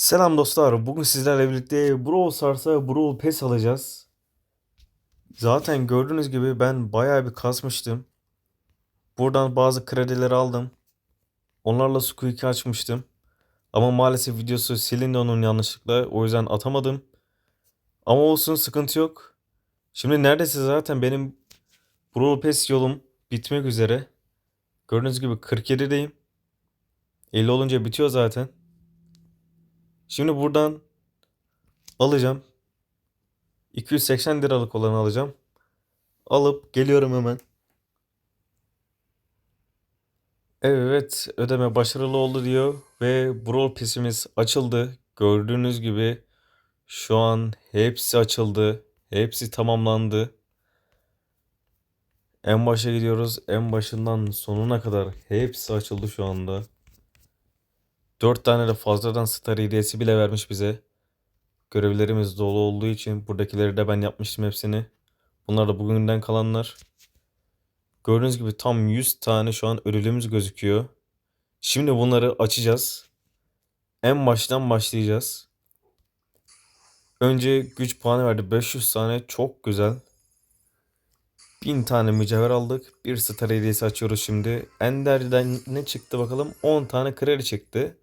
Selam dostlar. Bugün sizlerle birlikte Brawl Stars'a Brawl Pass alacağız. Zaten gördüğünüz gibi ben bayağı bir kasmıştım. Buradan bazı kredileri aldım. Onlarla Squeak'i açmıştım. Ama maalesef videosu silindi onun yanlışlıkla. O yüzden atamadım. Ama olsun sıkıntı yok. Şimdi neredeyse zaten benim Brawl Pass yolum bitmek üzere. Gördüğünüz gibi 47'deyim. 50 olunca bitiyor zaten. Şimdi buradan alacağım. 280 liralık olanı alacağım. Alıp geliyorum hemen. Evet, ödeme başarılı oldu diyor ve Brawl Pass'imiz açıldı. Gördüğünüz gibi şu an hepsi açıldı. Hepsi tamamlandı. En başa gidiyoruz. En başından sonuna kadar hepsi açıldı şu anda. 4 tane de fazladan star hediyesi bile vermiş bize. Görevlerimiz dolu olduğu için buradakileri de ben yapmıştım hepsini. Bunlar da bugünden kalanlar. Gördüğünüz gibi tam 100 tane şu an ödülümüz gözüküyor. Şimdi bunları açacağız. En baştan başlayacağız. Önce güç puanı verdi. 500 tane çok güzel. 1000 tane mücevher aldık. Bir star hediyesi açıyoruz şimdi. Ender'den ne çıktı bakalım? 10 tane kredi çıktı.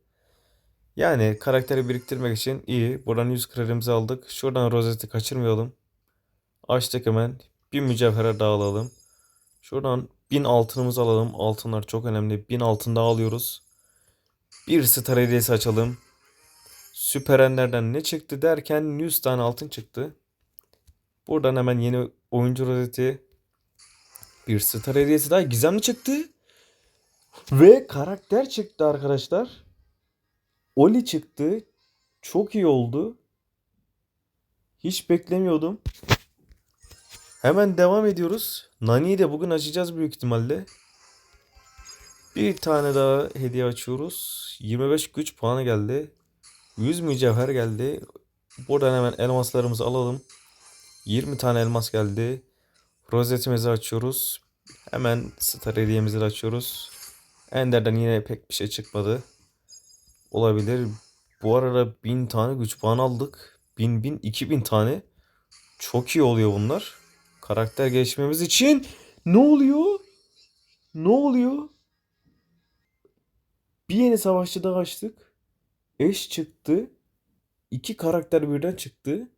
Yani karakteri biriktirmek için iyi. Buradan 100 kredimizi aldık. Şuradan rozeti kaçırmayalım. Açtık hemen. Bir mücevhere daha alalım. Şuradan 1000 altınımızı alalım. Altınlar çok önemli. 1000 altın daha alıyoruz. Bir star hediyesi açalım. Süper Ender'den ne çıktı derken 100 tane altın çıktı. Buradan hemen yeni oyuncu rozeti. Bir star hediyesi daha gizemli çıktı. Ve karakter çıktı arkadaşlar. Oli çıktı. Çok iyi oldu. Hiç beklemiyordum. Hemen devam ediyoruz. Nani'yi de bugün açacağız büyük ihtimalle. Bir tane daha hediye açıyoruz. 25 güç puanı geldi. 100 mücevher geldi. Buradan hemen elmaslarımızı alalım. 20 tane elmas geldi. Rozetimizi açıyoruz. Hemen star hediyemizi açıyoruz. Ender'den yine pek bir şey çıkmadı. Olabilir. Bu arada 1000 tane güç puan aldık. 1000 1000 2000 tane. Çok iyi oluyor bunlar. Karakter gelişmemiz için ne oluyor? Ne oluyor? Bir yeni savaşçı daha açtık. Eş çıktı. İki karakter birden çıktı.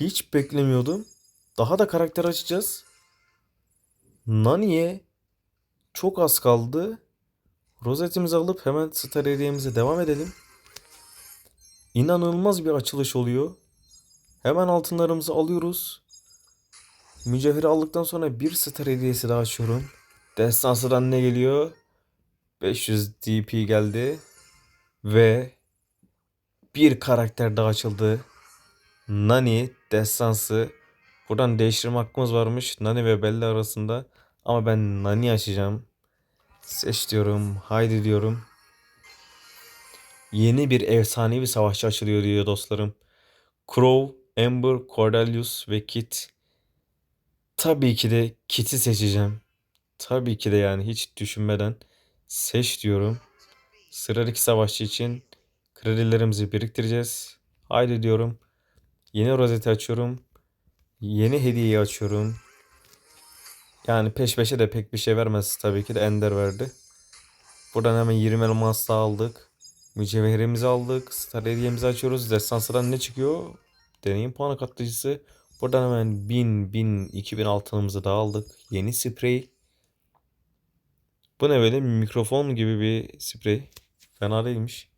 Hiç beklemiyordum. Daha da karakter açacağız. Nani'ye çok az kaldı. Rozetimizi alıp hemen star hediyemize devam edelim. İnanılmaz bir açılış oluyor. Hemen altınlarımızı alıyoruz. Mücevheri aldıktan sonra bir star hediyesi daha açıyorum. Destansıdan ne geliyor? 500 DP geldi. Ve bir karakter daha açıldı. Nani destansı. Buradan değiştirme hakkımız varmış Nani ve Bella arasında. Ama ben Nani açacağım. Seç diyorum. Haydi diyorum. Yeni bir efsanevi savaşçı açılıyor diyor dostlarım. Crow, Amber, Cordelius ve Kit. Tabii ki de Kit'i seçeceğim. Tabii ki de yani hiç düşünmeden seç diyorum. Sıradaki savaşçı için kredilerimizi biriktireceğiz. Haydi diyorum. Yeni rozeti açıyorum. Yeni hediyeyi açıyorum. Yani peş peşe de pek bir şey vermez tabii ki de Ender verdi. Buradan hemen 20 elmas daha aldık. Mücevherimizi aldık. Star hediyemizi açıyoruz. Destansıdan ne çıkıyor? Deneyim puanı katlayıcısı. Buradan hemen 1000, 1000, 2000 altınımızı da aldık. Yeni sprey. Bu ne böyle mikrofon gibi bir sprey. Fena değilmiş.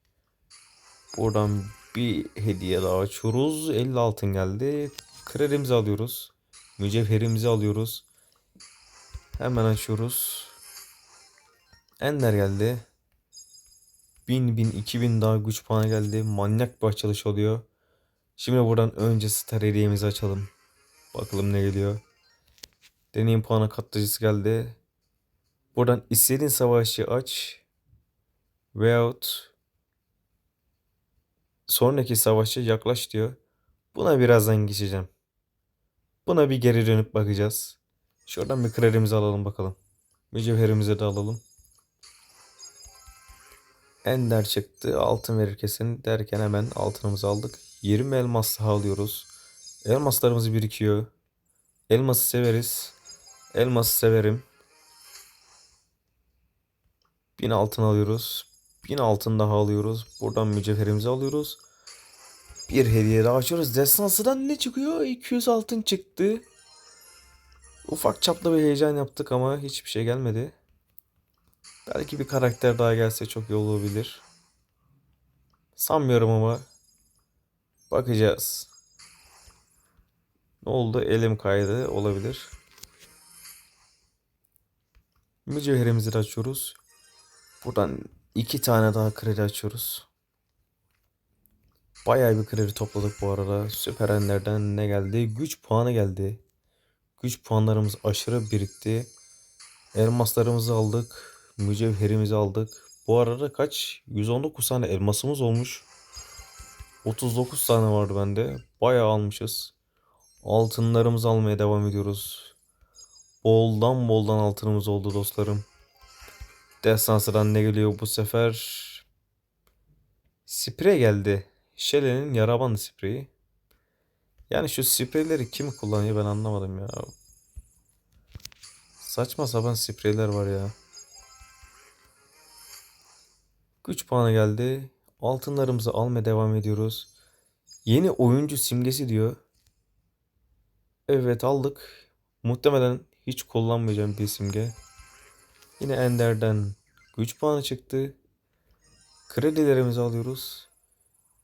Buradan bir hediye daha açıyoruz. 50 altın geldi. Kredimizi alıyoruz. Mücevherimizi alıyoruz. Hemen açıyoruz. Ender geldi. 1000 1000 2000 daha güç puanı geldi. Manyak bir açılış oluyor. Şimdi buradan önce star hediyemizi açalım. Bakalım ne geliyor. Deneyim puanı katlayıcısı geldi. Buradan istediğin savaşçı aç. Veyahut sonraki savaşçı yaklaş diyor. Buna birazdan geçeceğim. Buna bir geri dönüp bakacağız. Şuradan bir kredimizi alalım bakalım. Mücevherimizi de alalım. Ender çıktı. Altın verir kesin derken hemen altınımızı aldık. 20 elmas daha alıyoruz. Elmaslarımız birikiyor. Elması severiz. Elması severim. 1000 altın alıyoruz. 1000 altın daha alıyoruz. Buradan mücevherimizi alıyoruz. Bir hediye daha açıyoruz. Destansıdan ne çıkıyor? 200 altın çıktı. Ufak çaplı bir heyecan yaptık ama hiçbir şey gelmedi. Belki bir karakter daha gelse çok iyi olabilir. Sanmıyorum ama. Bakacağız. Ne oldu? Elim kaydı. Olabilir. Mücevherimizi açıyoruz. Buradan iki tane daha kredi açıyoruz. Bayağı bir kredi topladık bu arada. Süper Ender'den ne geldi? Güç puanı geldi. Güç puanlarımız aşırı birikti. Elmaslarımızı aldık. Mücevherimizi aldık. Bu arada kaç? 119 tane elmasımız olmuş. 39 tane vardı bende. Bayağı almışız. Altınlarımızı almaya devam ediyoruz. Boldan boldan altınımız oldu dostlarım. Destansıdan ne geliyor bu sefer? Sprey geldi. Shelley'nin yara bandı spreyi. Yani şu spreyleri kim kullanıyor ben anlamadım ya. Saçma sapan spreyler var ya. Güç puanı geldi. Altınlarımızı almaya devam ediyoruz. Yeni oyuncu simgesi diyor. Evet aldık. Muhtemelen hiç kullanmayacağım bir simge. Yine Ender'den güç puanı çıktı. Kredilerimizi alıyoruz.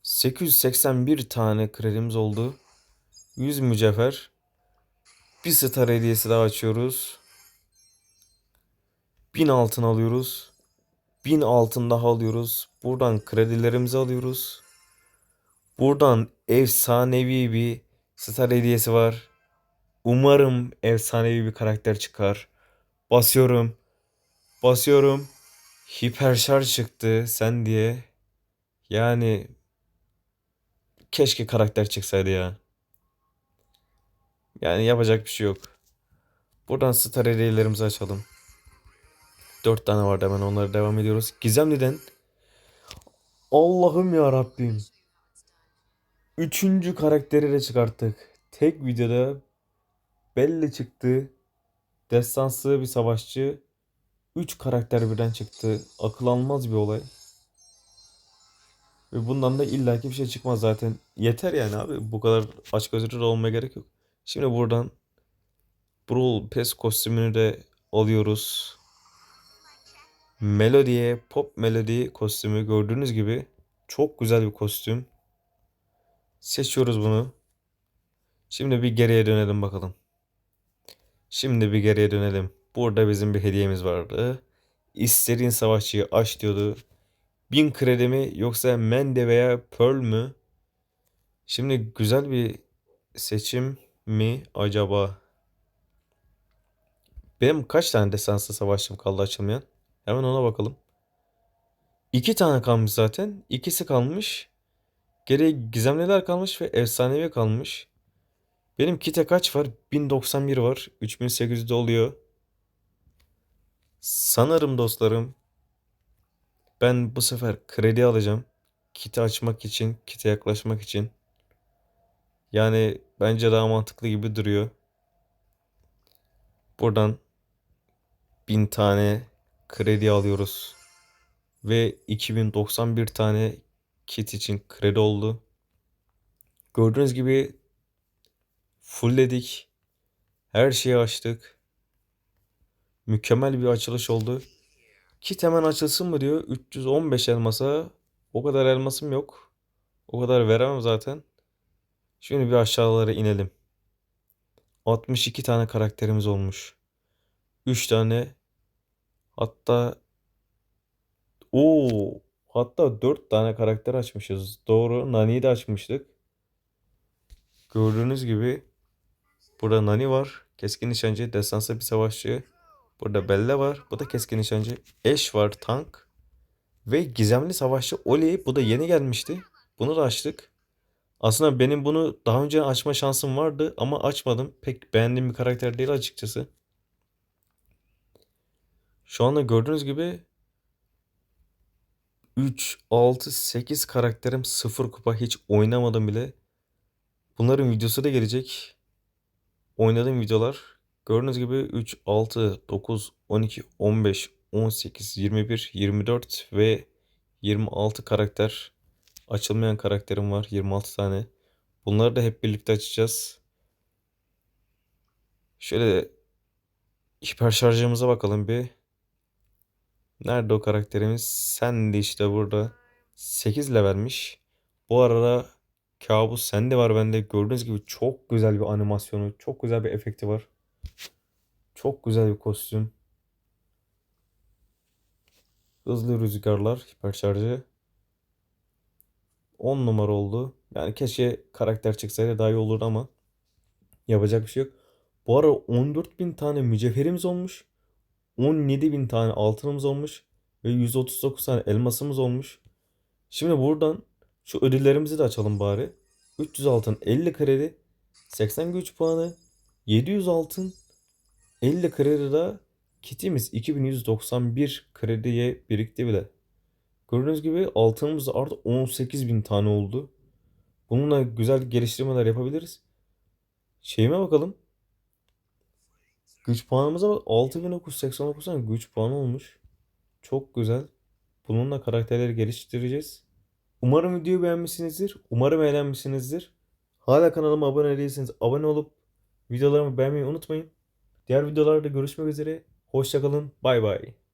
881 tane kredimiz oldu. 100 mücevher. Bir star hediyesi daha açıyoruz. 1000 altın alıyoruz. 1000 altın daha alıyoruz. Buradan kredilerimizi alıyoruz. Buradan efsanevi bir star hediyesi var. Umarım efsanevi bir karakter çıkar. Basıyorum. Basıyorum. Hiperşarj çıktı sen diye. Yani keşke karakter çıksaydı ya. Yani yapacak bir şey yok. Buradan star hediyelerimizi açalım. 4 tane vardı hemen onlara devam ediyoruz. Gizemli'den Allah'ım ya Rabbim. Üçüncü karakteri de çıkarttık. Tek videoda belli çıktı. Destansı bir savaşçı. 3 karakter birden çıktı. Akıl almaz bir olay. Ve bundan da illaki bir şey çıkmaz zaten. Yeter yani abi. Bu kadar açgözlü olmaya gerek yok. Şimdi buradan Brawl Pass kostümünü de alıyoruz. Melody'ye Pop Melody kostümü gördüğünüz gibi çok güzel bir kostüm. Seçiyoruz bunu. Şimdi bir geriye dönelim bakalım. Şimdi bir geriye dönelim. Burada bizim bir hediyemiz vardı. İstediğin savaşçıyı aç diyordu. 1000 kredi mi yoksa Mende veya Pearl mü? Şimdi güzel bir seçim mi acaba? Benim kaç tane desanslı savaşçım kaldı açılmayan? Hemen ona bakalım. İki tane kalmış zaten. İkisi kalmış. Geriye gizemliler kalmış ve efsanevi kalmış. Benim kite kaç var? 1091 var. 3800'de oluyor. Sanırım dostlarım ben bu sefer kredi alacağım. Kiti açmak için, kite yaklaşmak için. Yani bence daha mantıklı gibi duruyor. Buradan 1000 tane kredi alıyoruz. Ve 2091 tane kit için kredi oldu. Gördüğünüz gibi fullledik. Her şeyi açtık. Mükemmel bir açılış oldu. Kit hemen açılsın mı diyor. 315 elmasa. O kadar elmasım yok. O kadar veremem zaten. Şimdi bir aşağılara inelim. 62 tane karakterimiz olmuş. 3 tane hatta o hatta 4 tane karakter açmışız. Doğru. Nani'yi de açmıştık. Gördüğünüz gibi burada Nani var. Keskin nişancı, destansı bir savaşçı. Burada Belle var. Bu da keskin nişancı. Ash var tank. Ve gizemli savaşçı Oli. Bu da yeni gelmişti. Bunu da açtık. Aslında benim bunu daha önce açma şansım vardı ama açmadım. Pek beğendiğim bir karakter değil açıkçası. Şu anda gördüğünüz gibi 3, 6, 8 karakterim 0 kupa hiç oynamadım bile. Bunların videosu da gelecek. Oynadığım videolar. Gördüğünüz gibi 3, 6, 9, 12, 15, 18, 21, 24 ve 26 karakter. Açılmayan karakterim var. 26 tane. Bunları da hep birlikte açacağız. Şöyle hiper şarjımıza bakalım bir. Nerede o karakterimiz? Sen de işte burada. 8 levelmiş. Bu arada kabus sende var bende. Gördüğünüz gibi çok güzel bir animasyonu, çok güzel bir efekti var. Çok güzel bir kostüm. Hızlı rüzgarlar, hiper şarjı. 10 numara oldu. Yani keşke karakter çıksaydı daha iyi olurdu ama yapacak bir şey yok. Bu ara 14.000 tane mücevherimiz olmuş. 17.000 tane altınımız olmuş. Ve 139 tane elmasımız olmuş. Şimdi buradan şu ödüllerimizi de açalım bari. 300 altın 50 kredi. 80 güç puanı. 700 altın 50 kredi de kitimiz 2191 krediye birikti bile. Gördüğünüz gibi altınımız artık 18.000 tane oldu. Bununla güzel geliştirmeler yapabiliriz. Şeyime bakalım. Güç puanımıza bak. 6989 tane güç puanı olmuş. Çok güzel. Bununla karakterleri geliştireceğiz. Umarım videoyu beğenmişsinizdir. Umarım eğlenmişsinizdir. Hala kanalıma abone değilseniz abone olup videolarımı beğenmeyi unutmayın. Diğer videolarda görüşmek üzere. Hoşçakalın. Bay bay.